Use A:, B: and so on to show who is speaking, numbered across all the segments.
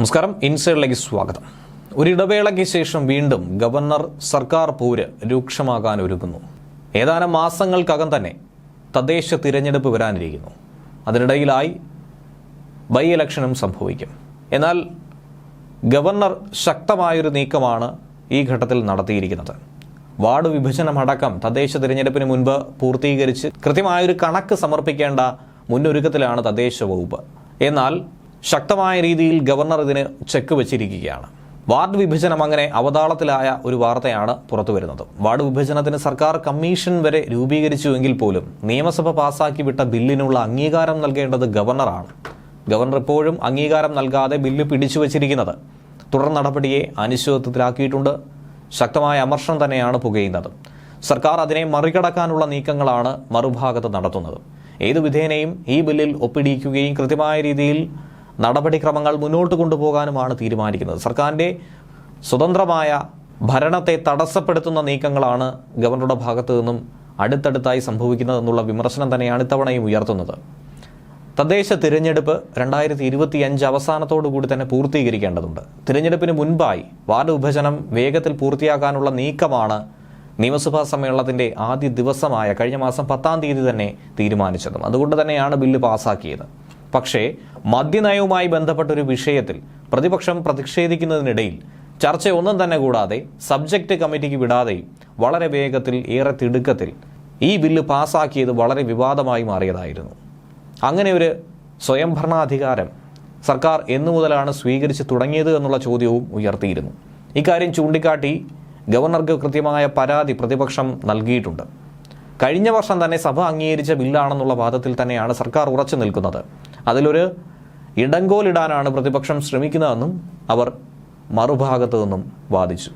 A: നമസ്കാരം. ഇൻസൈഡിലേക്ക് സ്വാഗതം. ഒരിടവേളയ്ക്ക് ശേഷം വീണ്ടും ഗവർണർ സർക്കാർ പോര് രൂക്ഷമാകാൻ ഒരുങ്ങുന്നു. ഏതാനും മാസങ്ങൾക്കകം തന്നെ തദ്ദേശ തിരഞ്ഞെടുപ്പ് വരാനിരിക്കുന്നു. അതിനിടയിലായി ബൈ ഇലക്ഷനും സംഭവിക്കും. എന്നാൽ ഗവർണർ ശക്തമായൊരു നീക്കമാണ് ഈ ഘട്ടത്തിൽ നടത്തിയിരിക്കുന്നത്. വാർഡ് വിഭജനമടക്കം തദ്ദേശ തിരഞ്ഞെടുപ്പിന് മുൻപ് പൂർത്തീകരിച്ച് കൃത്യമായൊരു കണക്ക് സമർപ്പിക്കേണ്ട മുന്നൊരുക്കത്തിലാണ് തദ്ദേശ വകുപ്പ്. എന്നാൽ ശക്തമായ രീതിയിൽ ഗവർണർ ഇതിന് ചെക്ക് വെച്ചിരിക്കുകയാണ്. വാർഡ് വിഭജനം അങ്ങനെ അവതാളത്തിലായ ഒരു വാർത്തയാണ് പുറത്തു വരുന്നത് വാർഡ് വിഭജനത്തിന് സർക്കാർ കമ്മീഷൻ വരെ രൂപീകരിച്ചുവെങ്കിൽ പോലും നിയമസഭ പാസാക്കി വിട്ട ബില്ലിനുള്ള അംഗീകാരം നൽകേണ്ടത് ഗവർണറാണ്. ഗവർണർ ഇപ്പോഴും അംഗീകാരം നൽകാതെ ബില്ല് പിടിച്ചു വച്ചിരിക്കുന്നത് തുടർ നടപടിയെ അനിശ്ചിതത്വത്തിലാക്കിയിട്ടുണ്ട്. ശക്തമായ അമർഷം തന്നെയാണ് പുകയുന്നത്. സർക്കാർ അതിനെ മറികടക്കാനുള്ള നീക്കങ്ങളാണ് മറുഭാഗത്ത് നടത്തുന്നത്. ഏതു വിധേനയും ഈ ബില്ലിൽ ഒപ്പിടിയിക്കുകയും കൃത്യമായ രീതിയിൽ നടപടിക്രമങ്ങൾ മുന്നോട്ട് കൊണ്ടുപോകാനുമാണ് തീരുമാനിക്കുന്നത്. സർക്കാരിന്റെ സ്വതന്ത്രമായ ഭരണത്തെ തടസ്സപ്പെടുത്തുന്ന നീക്കങ്ങളാണ് ഗവർണറുടെ ഭാഗത്തു നിന്നും അടുത്തടുത്തായി സംഭവിക്കുന്നതെന്നുള്ള വിമർശനം തന്നെയാണ് ഇത്തവണയും ഉയർത്തുന്നത്. തദ്ദേശ തിരഞ്ഞെടുപ്പ് രണ്ടായിരത്തി ഇരുപത്തി അഞ്ച് അവസാനത്തോടു കൂടി തന്നെ പൂർത്തീകരിക്കേണ്ടതുണ്ട്. തിരഞ്ഞെടുപ്പിന് മുൻപായി വാർഡ് വിഭജനം വേഗത്തിൽ പൂർത്തിയാക്കാനുള്ള നീക്കമാണ് നിയമസഭാ സമ്മേളനത്തിന്റെ ആദ്യ ദിവസമായ കഴിഞ്ഞ മാസം പത്താം തീയതി തന്നെ തീരുമാനിച്ചതും. അതുകൊണ്ട് തന്നെയാണ് ബില്ല് പാസാക്കിയത്. പക്ഷേ മദ്യനയവുമായി ബന്ധപ്പെട്ട ഒരു വിഷയത്തിൽ പ്രതിപക്ഷം പ്രതിഷേധിക്കുന്നതിനിടയിൽ ചർച്ച ഒന്നും തന്നെ കൂടാതെ സബ്ജക്ട് കമ്മിറ്റിക്ക് വിടാതെയും വളരെ വേഗത്തിൽ ഏറെ തിടുക്കത്തിൽ ഈ ബില്ല് പാസാക്കിയത് വളരെ വിവാദമായി മാറിയതായിരുന്നു. അങ്ങനെ ഒരു സ്വയംഭരണാധികാരം സർക്കാർ എന്നു മുതലാണ് സ്വീകരിച്ച് തുടങ്ങിയത് എന്നുള്ള ചോദ്യവും ഉയർത്തിയിരുന്നു. ഇക്കാര്യം ചൂണ്ടിക്കാട്ടി ഗവർണർക്ക് കൃത്യമായ പരാതി പ്രതിപക്ഷം നൽകിയിട്ടുണ്ട്. കഴിഞ്ഞ വർഷം തന്നെ സഭ അംഗീകരിച്ച ബില്ലാണെന്നുള്ള വാദത്തിൽ തന്നെയാണ് സർക്കാർ ഉറച്ചു നിൽക്കുന്നത്. അതിലൊരു ഇടങ്കോലിടാനാണ് പ്രതിപക്ഷം ശ്രമിക്കുന്നതെന്നും അവർ മറുഭാഗത്തു നിന്നും വാദിച്ചു.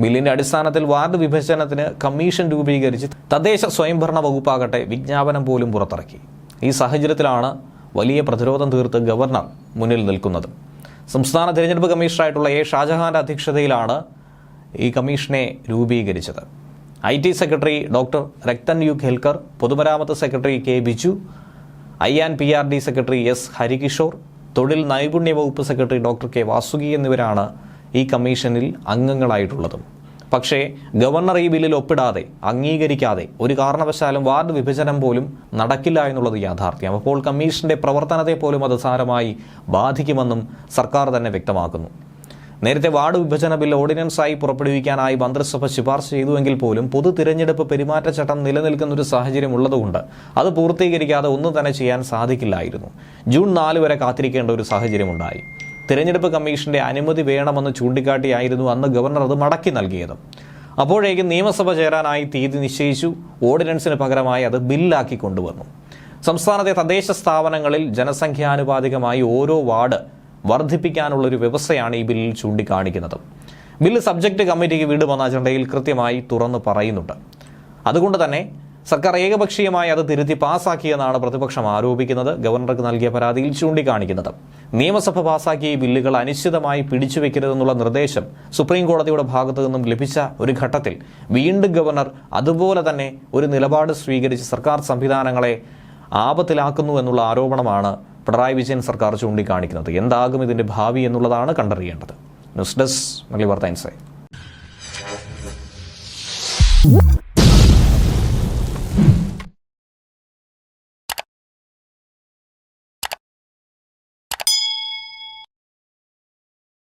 A: ബില്ലിന്റെ അടിസ്ഥാനത്തിൽ വാർഡ് വിഭജനത്തിന് കമ്മീഷൻ രൂപീകരിച്ച് തദ്ദേശ സ്വയംഭരണ വകുപ്പാകട്ടെ വിജ്ഞാപനം പോലും പുറത്തിറക്കി. ഈ സാഹചര്യത്തിലാണ് വലിയ പ്രതിരോധം തീർത്ത് ഗവർണർ മുന്നിൽ നിൽക്കുന്നത്. സംസ്ഥാന തിരഞ്ഞെടുപ്പ് കമ്മീഷണറായിട്ടുള്ള എ ഷാജഹാന്റെ അധ്യക്ഷതയിലാണ് ഈ കമ്മീഷനെ രൂപീകരിച്ചത്. I T secretary doctor Rathan U Kelkar പൊതുമരാമത്ത് secretary K Biju I and P R D secretary S Harikishore തൊഴിൽ നൈപുണ്യ വകുപ്പ് സെക്രട്ടറി ഡോക്ടർ കെ വാസുകി എന്നിവരാണ് ഈ കമ്മീഷനിൽ അംഗങ്ങളായിട്ടുള്ളതും. പക്ഷേ ഗവർണർ ഈ ബില്ലിൽ ഒപ്പിടാതെ അംഗീകരിക്കാതെ ഒരു കാരണവശാലും വാർഡ് വിഭജനം പോലും നടക്കില്ല എന്നുള്ളത് യാഥാർത്ഥ്യം. അപ്പോൾ കമ്മീഷന്റെ പ്രവർത്തനത്തെ പോലും അത് സാരമായി ബാധിക്കുമെന്നും സർക്കാർ തന്നെ വ്യക്തമാക്കുന്നു. നേരത്തെ വാർഡ് വിഭജന ബിൽ ഓർഡിനൻസായി പുറപ്പെടുവിക്കാനായി മന്ത്രിസഭ ശുപാർശ ചെയ്തുവെങ്കിൽ പോലും പൊതു തിരഞ്ഞെടുപ്പ് പെരുമാറ്റച്ചട്ടം നിലനിൽക്കുന്ന ഒരു സാഹചര്യം ഉള്ളതുകൊണ്ട് അത് പൂർത്തീകരിക്കാതെ ഒന്നും തന്നെ ചെയ്യാൻ സാധിക്കില്ലായിരുന്നു. ജൂൺ നാല് വരെ കാത്തിരിക്കേണ്ട ഒരു സാഹചര്യമുണ്ടായി. തിരഞ്ഞെടുപ്പ് കമ്മീഷന്റെ അനുമതി വേണമെന്ന് ചൂണ്ടിക്കാട്ടിയായിരുന്നു അന്ന് ഗവർണർ അത് മടക്കി നൽകിയത്. അപ്പോഴേക്കും നിയമസഭ ചേരാനായി തീയതി നിശ്ചയിച്ചു. ഓർഡിനൻസിന് പകരമായി അത് ബില്ലാക്കി കൊണ്ടുവന്നു. സംസ്ഥാനത്തെ തദ്ദേശ സ്ഥാപനങ്ങളിൽ ജനസംഖ്യാനുപാതികമായി ഓരോ വാർഡ് വർദ്ധിപ്പിക്കാനുള്ള ഒരു വ്യവസ്ഥയാണ് ഈ ബില്ലിൽ ചൂണ്ടിക്കാണിക്കുന്നത്. ബില്ല് സബ്ജക്ട് കമ്മിറ്റിക്ക് വിടുമെന്ന അജണ്ടയിൽ കൃത്യമായി തുറന്നു പറയുന്നുണ്ട്. അതുകൊണ്ട് തന്നെ സർക്കാർ ഏകപക്ഷീയമായി അത് തിരുത്തി പാസാക്കിയെന്നാണ് പ്രതിപക്ഷം ആരോപിക്കുന്നത് ഗവർണർക്ക് നൽകിയ പരാതിയിൽ ചൂണ്ടിക്കാണിക്കുന്നത്. നിയമസഭ പാസാക്കിയ ഈ ബില്ലുകൾ അനിശ്ചിതമായി പിടിച്ചുവെക്കരുതെന്നുള്ള നിർദ്ദേശം സുപ്രീം കോടതിയുടെ ഭാഗത്തു നിന്നും ലഭിച്ച ഒരു ഘട്ടത്തിൽ വീണ്ടും ഗവർണർ അതുപോലെ തന്നെ ഒരു നിലപാട് സ്വീകരിച്ച് സർക്കാർ സംവിധാനങ്ങളെ ആപത്തിലാക്കുന്നു എന്നുള്ള ആരോപണമാണ് പിണറായി വിജയൻ സർക്കാർ ചൂണ്ടിക്കാണിക്കുന്നത്. എന്താകും ഇതിന്റെ ഭാവി എന്നുള്ളതാണ് കണ്ടറിയേണ്ടത്. ന്യൂസ് ഡെസ്ക് മലി വാർത്ത